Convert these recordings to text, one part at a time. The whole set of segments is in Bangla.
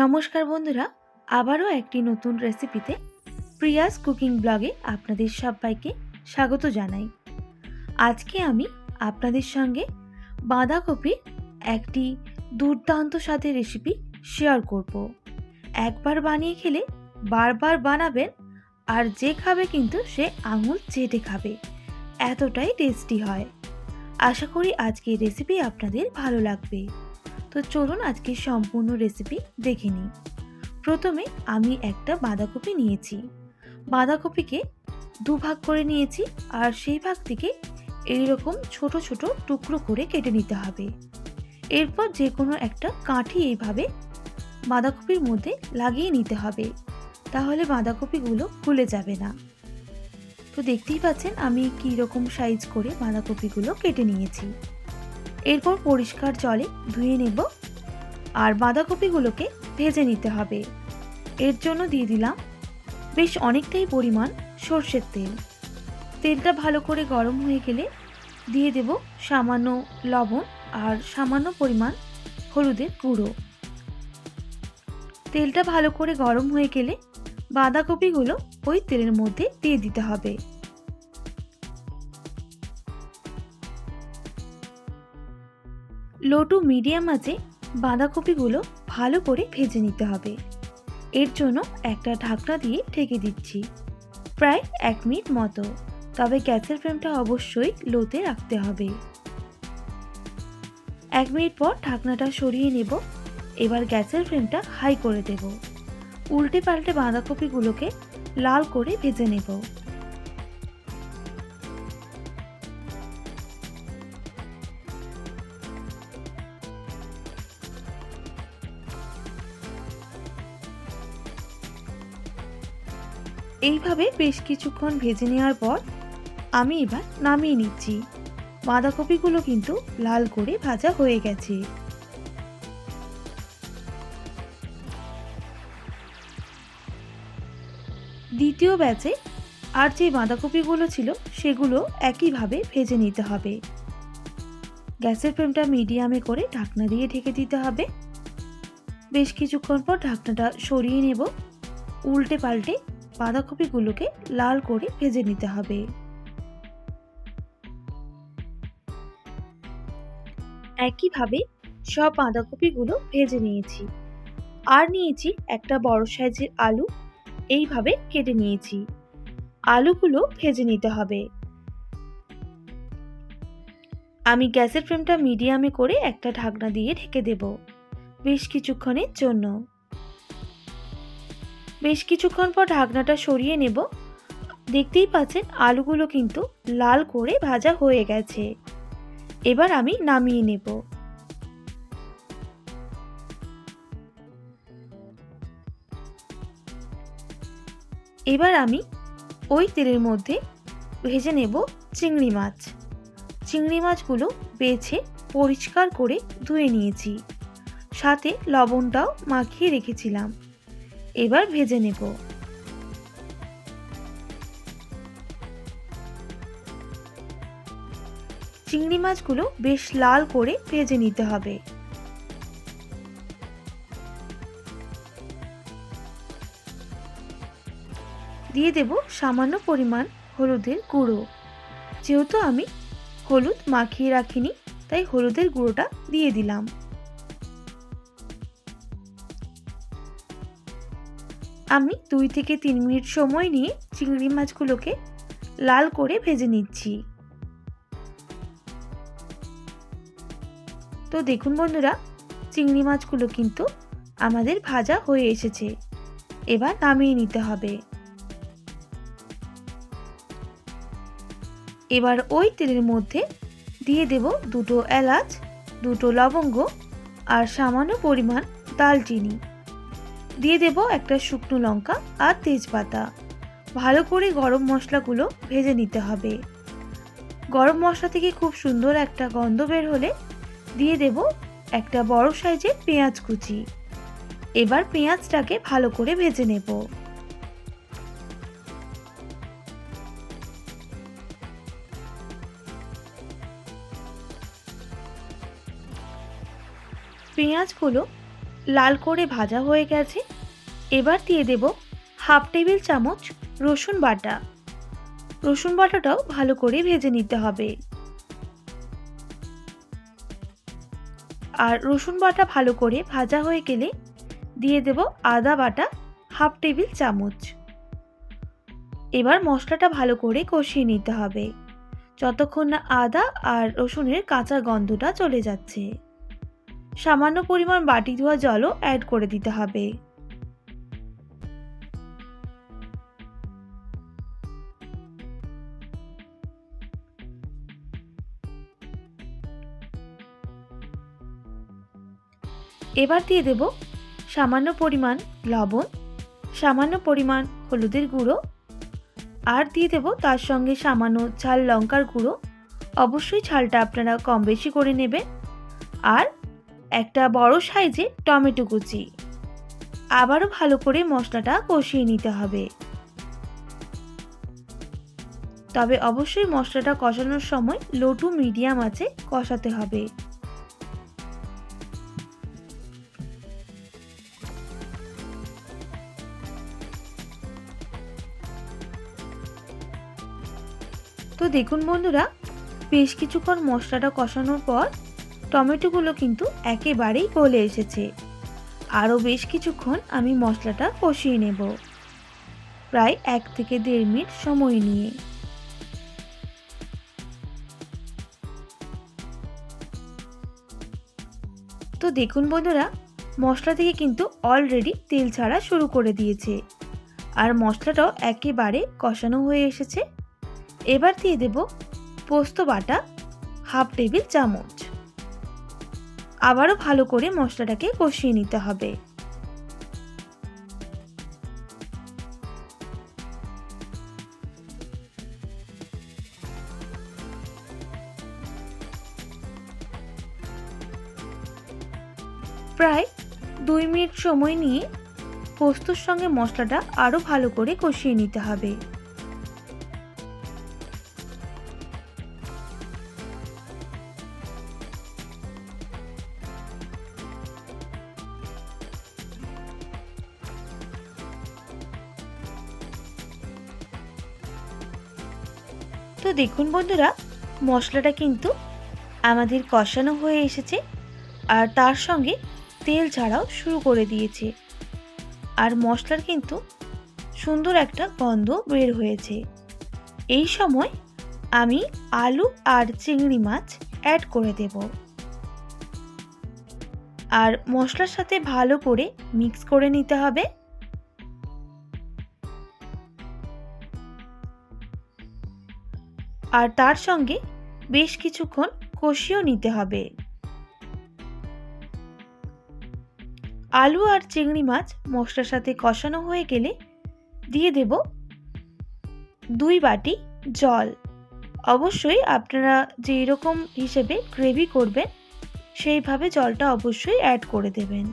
নমস্কার বন্ধুরা, আবারও একটি নতুন রেসিপিতে প্রিয়াস কুকিং ব্লগে আপনাদের সবাইকে স্বাগত জানাই। আজকে আমি আপনাদের সঙ্গে বাঁধাকপির একটি দুর্দান্ত স্বাদের রেসিপি শেয়ার করব। একবার বানিয়ে খেলে বারবার বানাবেন আর যে খাবে কিন্তু সে আঙুল চেটে খাবে, এতটাই টেস্টি হয়। আশা করি আজকের রেসিপি আপনাদের ভালো লাগবে। তো চলুন আজকে সম্পূর্ণ রেসিপি দেখে নিই। প্রথমে আমি একটা বাঁধাকপি নিয়েছি। বাঁধাকপিকে দুভাগ করে নিয়েছি আর সেই ভাগ থেকে এইরকম ছোট ছোট টুকরো করে কেটে নিতে হবে। এরপর যে কোনো একটা কাঠি এইভাবে বাঁধাকপির মধ্যে লাগিয়ে নিতে হবে। তাহলে বাঁধাকপিগুলো খুলে যাবে না। তো দেখতেই পাচ্ছেন আমি কী রকম সাইজ করে বাঁধাকপিগুলো কেটে নিয়েছি। এরপর পরিষ্কার জলে ধুয়ে নেব আর বাঁধাকপিগুলোকে ভেজে নিতে হবে। এর জন্য দিয়ে দিলাম বেশ অনেকটাই পরিমাণ সর্ষের তেল। তেলটা ভালো করে গরম হয়ে গেলে দিয়ে দেব সামান্য লবণ আর সামান্য পরিমাণ হলুদের গুঁড়ো। তেলটা ভালো করে গরম হয়ে গেলে বাঁধাকপিগুলো ওই তেলের মধ্যে দিয়ে দিতে হবে। লো টু মিডিয়াম আছে, বাঁধাকপিগুলো ভালো করে ভেজে নিতে হবে। এর জন্য একটা ঢাকনা দিয়ে ঢেকে দিচ্ছি, প্রায় এক মিনিট মতো। তবে গ্যাসের ফ্লেমটা অবশ্যই লোতে রাখতে হবে। এক মিনিট পর ঢাকনাটা সরিয়ে নেব, এবার গ্যাসের ফ্লেমটা হাই করে দেব। উল্টে পাল্টে বাঁধাকপিগুলোকে লাল করে ভেজে নেব। এইভাবে বেশ কিছুক্ষণ ভেজে নেওয়ার পর আমি এবার নামিয়ে নিচ্ছি। বাঁধাকপিগুলো কিন্তু লাল করে ভাজা হয়ে গেছে। দ্বিতীয় ব্যাচে আর যে বাঁধাকপিগুলো ছিল সেগুলো একইভাবে ভেজে নিতে হবে। গ্যাসের ফ্লেমটা মিডিয়ামে করে ঢাকনা দিয়ে ঢেকে দিতে হবে। বেশ কিছুক্ষণ পর ঢাকনাটা সরিয়ে নেব। উল্টে পাল্টে বাঁধাকপিগুলোকে লাল করে ভেজে নিতে হবে। একইভাবে সব বাঁধাকপিগুলো ভেজে নিয়েছি। আর নিয়েছি একটা বড় সাইজের আলু, এইভাবে কেটে নিয়েছি। আলুগুলো ভেজে নিতে হবে। আমি গ্যাসের ফ্লেমটা মিডিয়ামে করে একটা ঢাকনা দিয়ে ঢেকে দেব, বেশ কিছুক্ষণের জন্য। বেশ কিছুক্ষণ পর ঢাকনাটা সরিয়ে নেব। দেখতেই পাচ্ছেন আলুগুলো কিন্তু লাল করে ভাজা হয়ে গেছে। এবার আমি নামিয়ে নেব। এবার আমি ওই তেলের মধ্যে ভেজে নেব চিংড়ি মাছ। চিংড়ি মাছগুলো বেছে পরিষ্কার করে ধুয়ে নিয়েছি। সাথে লবণটাও মাখিয়ে রেখেছিলাম। এবার ভেজে নেব। চিংড়ি মাছগুলো বেশ লাল করে ভেজে নিতে হবে। দিয়ে দেব সামান্য পরিমাণ হলুদের গুঁড়ো। যেহেতু আমি হলুদ মাখিয়ে রাখিনি, তাই হলুদের গুঁড়োটা দিয়ে দিলাম। আমি দুই থেকে তিন মিনিট সময় নিয়ে চিংড়ি মাছগুলোকে লাল করে ভেজে নিচ্ছি। তো দেখুন বন্ধুরা, চিংড়ি মাছগুলো কিন্তু আমাদের ভাজা হয়ে এসেছে। এবার নামিয়ে নিতে হবে। এবার ওই তেলের মধ্যে দিয়ে দেব দুটো এলাচ, দুটো লবঙ্গ আর সামান্য পরিমাণ দালচিনি দিয়ে দেব একটা শুকনো লঙ্কা আর তেজপাতা। ভালো করে গরম মশলাগুলো ভেজে নিতে হবে। গরম মশলা থেকে খুব সুন্দর একটা গন্ধ বের হলে দিয়ে দেব একটা বড় সাইজের পেঁয়াজ কুচি। এবার পেঁয়াজটাকে ভালো করে ভেজে নেব। পেঁয়াজগুলো লাল করে ভাজা হয়ে গেছে। এবার দিয়ে দেব হাফ টেবিল চামচ রসুন বাটা। রসুন বাটাটাও ভালো করে ভেজে নিতে হবে। আর রসুন বাটা ভালো করে ভাজা হয়ে গেলে দিয়ে দেব আদা বাটা হাফ টেবিল চামচ। এবার মশলাটা ভালো করে কষিয়ে নিতে হবে। যতক্ষণ না আদা আর রসুনের কাঁচা গন্ধটা চলে যাচ্ছে। সামান্য পরিমাণ বাটি ধোয়া জলও অ্যাড করে দিতে হবে। এবার দিয়ে দেব সামান্য পরিমাণ লবণ, সামান্য পরিমাণ হলুদের গুঁড়ো, আর দিয়ে দেব তার সঙ্গে সামান্য ঝাল লঙ্কার গুঁড়ো। অবশ্যই ঝালটা আপনারা কম বেশি করে নেবেন। আর একটা বড় সাইজে টমেটো কুচি। আবারও ভালো করে মশলাটা কষিয়ে নিতে হবে। তবে অবশ্যই মশলাটা কষানোর সময় লো টু মিডিয়াম আছে কষাতে হবে। তো দেখুন বন্ধুরা, বেশ কিছুক্ষণ মশলাটা কষানোর পর টমেটোগুলো কিন্তু একেবারেই গলে এসেছে। আরও বেশ কিছুক্ষণ আমি মশলাটা কষিয়ে নেব। প্রায় এক থেকে দেড় মিনিট সময় নিয়ে। তো দেখুন বন্ধুরা, মশলা থেকে কিন্তু অলরেডি তেল ছাড়া শুরু করে দিয়েছে। আর মশলাটাও একেবারে কষানো হয়ে এসেছে। এবার দিয়ে দেব পোস্ত বাটা হাফ টেবিল চামচ। আবারও ভালো করে মশলাটাকে কষিয়ে নিতে হবে। প্রায় দুই মিনিট সময় নিয়ে পোস্তর সঙ্গে মশলাটা আরও ভালো করে কষিয়ে নিতে হবে। দেখুন বন্ধুরা, মশলাটা কিন্তু আমাদের কষানো হয়ে এসেছে আর তার সঙ্গে তেল ছাড়াও শুরু করে দিয়েছে। আর মশলার কিন্তু সুন্দর একটা গন্ধ বের হয়েছে। এই সময় আমি আলু আর চিংড়ি মাছ অ্যাড করে দেব। আর মশলার সাথে ভালো করে মিক্স করে নিতে হবে। আর তার সঙ্গে বেশ কিছুক্ষণ কষিয়েও নিতে হবে। আলু আর চিংড়ি মাছ মশলার সাথে কষানো হয়ে গেলে দিয়ে দেব দুই বাটি জল। অবশ্যই আপনারা যেই রকম হিসেবে গ্রেভি করবেন, সেইভাবে জলটা অবশ্যই অ্যাড করে দেবেন।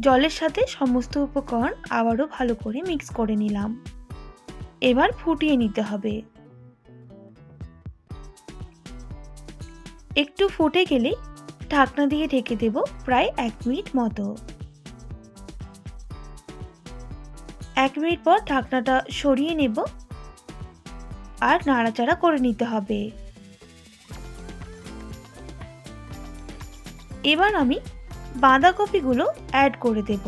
জলের সাথে সমস্ত উপকরণ আবারও ভালো করে মিক্স করে নিলাম। এবার ফুটিয়ে নিতে হবে। একটু ফুটে গেলে ঢাকনা দিয়ে ঢেকে দেব প্রায় এক মিনিট মতো। এক মিনিট পর ঢাকনাটা সরিয়ে নেব আর নাড়াচাড়া করে নিতে হবে। এবার আমি বাঁধাকপিগুলো অ্যাড করে দেব।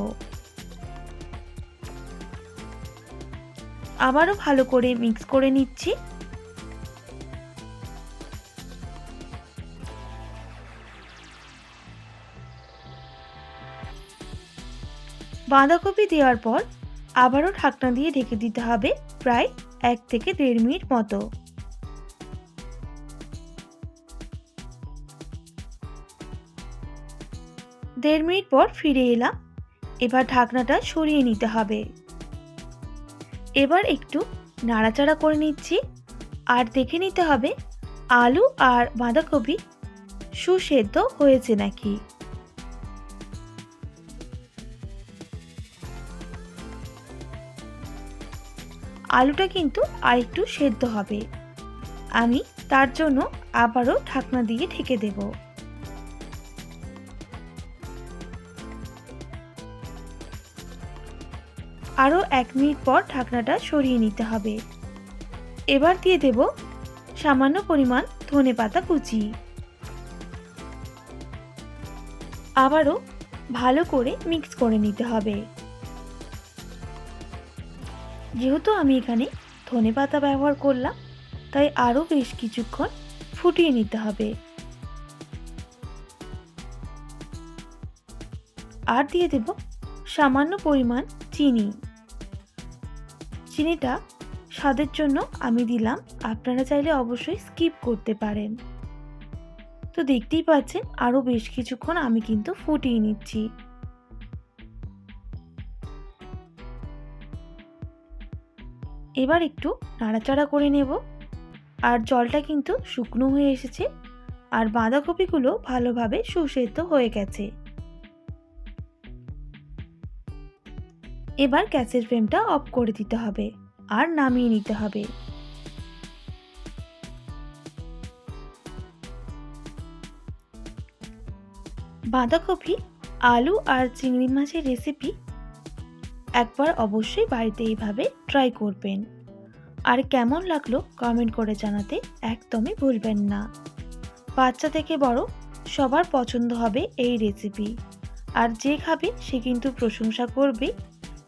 আবারও ভালো করে মিক্স করে নিচ্ছি। বাঁধাকপি দেওয়ার পর আবারও ঢাকনা দিয়ে ঢেকে দিতে হবে প্রায় এক থেকে দেড় মিনিট মতো। দেড় মিনিট পর ফিরে এলাম। এবার ঢাকনাটা সরিয়ে নিতে হবে। এবার একটু নাড়াচাড়া করে নিচ্ছি। আর দেখে নিতে হবে, আলু আর বাঁধাকপি সুসেদ্ধ হয়েছে নাকি? আলুটা কিন্তু আরেকটু সেদ্ধ হবে। আমি তার জন্য আবারও ঢাকনা দিয়ে ঢেকে দেব। আরও এক মিনিট পর ঢাকনাটা সরিয়ে নিতে হবে। এবার দিয়ে দেব সামান্য পরিমাণ ধনে পাতা কুচি। আবারও ভালো করে মিক্স করে নিতে হবে। যেহেতু আমি এখানে ধনে পাতা ব্যবহার করলাম, তাই আরও বেশ কিছুক্ষণ ফুটিয়ে নিতে হবে। আর দিয়ে দেব সামান্য পরিমাণ চিনি। চিনিটা স্বাদের জন্য আমি দিলাম। আপনারা চাইলে অবশ্যই স্কিপ করতে পারেন। তো দেখতেই পাচ্ছেন আরও বেশ কিছুক্ষণ আমি কিন্তু ফুটিয়ে নিচ্ছি। এবার একটু নাড়াচাড়া করে নেব। আর জলটা কিন্তু শুকনো হয়ে এসেছে। আর বাঁধাকপিগুলো ভালোভাবে সুসেদ্ধ হয়ে গেছে। এবার গ্যাসের ফ্লেমটা অফ করে দিতে হবে আর নামিয়ে নিতে হবে। বাঁধাকপি, আলু আর চিংড়ি মাছের রেসিপি একবার অবশ্যই বাড়িতে এইভাবে ট্রাই করবেন। আর কেমন লাগল কমেন্ট করে জানাতে একদমই ভুলবেন না। বাচ্চা থেকে বড়, সবার পছন্দ হবে এই রেসিপি আর যে খাবে সে কিন্তু প্রশংসা করবে